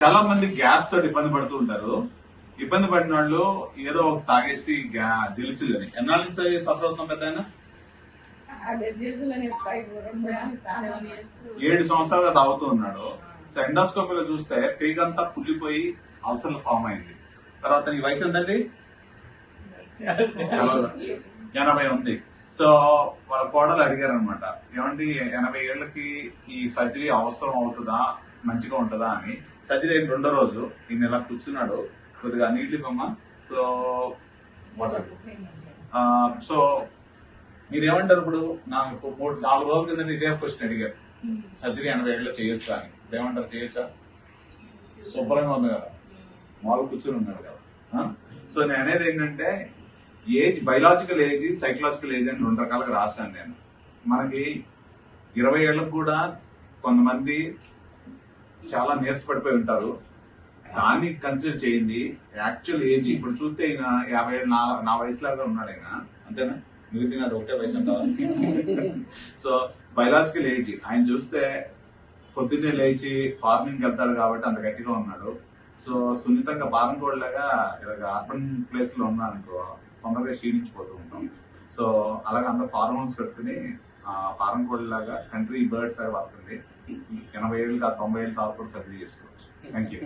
చాలా మంది గ్యాస్ తోటి ఇబ్బంది పడుతూ ఉంటారు. ఇబ్బంది పడిన వాళ్ళు ఏదో ఒక తాగేసి గ్యా జిలుసులు అని ఎన్నాళ్ళ నుంచి సఫర్ అవుతున్నాం పెద్ద ఏడు సంవత్సరాలుగా తాగుతూ ఉన్నాడు. సో ఎండోస్కోపీలో చూస్తే పేగంతా కుళ్ళిపోయి అల్సర్లు ఫామ్ అయింది. తర్వాత నీ వయసు ఎంతండి? ఎనభై ఉంది. సో వాళ్ళ కోడలు అడిగారు అనమాట ఏమండి ఎనభై ఏళ్ళకి ఈ సర్జరీ అవసరం అవుతుందా? మంచిగా ఉంటుందా అని. సర్జరీ అయిన రెండో రోజు ఈయన ఇలా కూర్చున్నాడు. కొద్దిగా నీళ్ళు బొమ్మ సో వాటర్ సో మీరేమంటారు ఇప్పుడు? నాకు మూడు నాలుగు రోజుల కింద ఇదే క్వశ్చన్ అడిగారు. సర్జరీ ఎనభై ఏళ్ళలో చేయొచ్చా అని. ఏమంటారు చేయొచ్చా? శుభ్రంగా ఉంది కదా. మాలు కూర్చొని ఉన్నాడు కదా. సో నేను అనేది ఏంటంటే age biological age psychological age అని రెండు రకాలుగా రాశాను నేను. మనకి ఇరవై ఏళ్ళకు కూడా కొంతమంది చాలా నీరసపడిపోయి ఉంటారు. దాన్ని కన్సిడర్ చేయండి. యాక్చువల్ ఏజ్ ఇప్పుడు చూస్తే ఈయన యాభై ఏళ్ళు నా నా వయసులాగా ఉన్నాడు ఆయన అంతేనా? మిగతా నాది ఒకటే వయసు సో బయలాజికల్ ఏజ్ ఆయన చూస్తే పొద్దున్నే లేచి ఫార్మింగ్ వెళ్తాడు కాబట్టి అంత గట్టిగా ఉన్నాడు. సో సున్నితంగా బాలంకోడ్లాగా ఇలాగ అర్బన్ ప్లేస్లో ఉన్నాడు అనుకో తొందరగా క్షీణించిపోతూ ఉంటాం. సో అలాగే అంత ఫార్మోన్స్ పెట్టుకుని ఫారం కోడ్ లాగా కంట్రీ బర్డ్స్ అవి పడుతుంది ఎనభై ఏళ్ళు కాదు తొంభై ఏళ్ళు కాకుండా సర్జరీ చేసుకోవచ్చు. Thank you